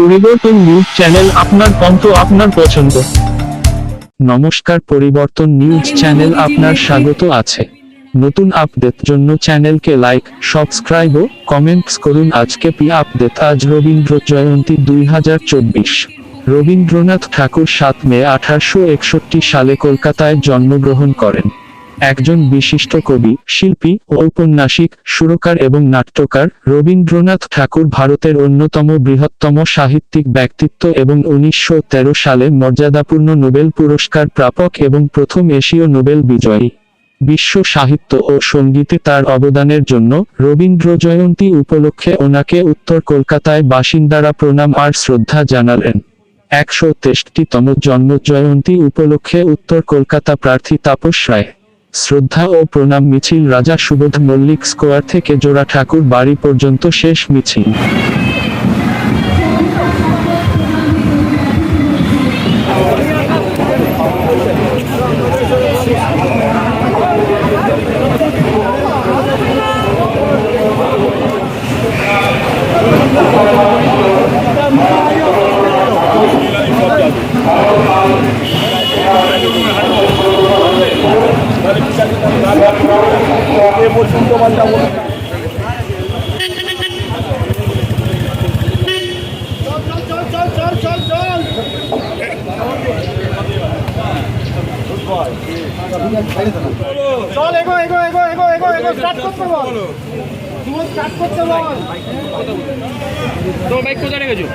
পরিবর্তন news channel আপনার কণ্ঠ আপনার পছন্দ। নমস্কার, পরিবর্তন নিউজ চ্যানেল আপনার স্বাগত আছে। নতুন আপডেট জন্য চ্যানেলকে লাইক, সাবস্ক্রাইব ও কমেন্টস করুন। আজকে পি আপডেট, আজ রবীন্দ্র জয়ন্তী দুই হাজার চব্বিশ। রবীন্দ্রনাথ ঠাকুর সাত মে আঠারোশো একষট্টি সালে কলকাতায় জন্মগ্রহণ করেন। একজন বিশিষ্ট কবি, শিল্পী ঔপন্যাসিক, সুরকার এবং নাট্যকার রবীন্দ্রনাথ ঠাকুর ভারতের অন্যতম বৃহত্তম সাহিত্যিক ব্যক্তিত্ব এবং উনিশশো তেরো সালে মর্যাদাপূর্ণ নোবেল পুরস্কার প্রাপক এবং প্রথম এশীয় নোবেল বিজয়ী। বিশ্ব সাহিত্য ও সঙ্গীতে তার অবদানের জন্য রবীন্দ্র জয়ন্তী উপলক্ষে ওনাকে উত্তর কলকাতায় বাসিন্দারা প্রণাম আর শ্রদ্ধা জানালেন। একশো তেষট্টিতম জন্ম জয়ন্তী উপলক্ষে উত্তর কলকাতা প্রার্থী তাপস রায়। শ্রদ্ধা ও প্রণাম মিছিল রাজা সুবোধ মল্লিক স্কোয়ার থেকে জোড়া ঠাকুর বাড়ি পর্যন্ত শেষ মিছিল চল চল চল চল চল চল, এগো এগো এগো এগো এগো এগো স্টার্ট করতে বল। তুমি স্টার্ট করতে বল। তো বাইক কোথায় রেখেছো?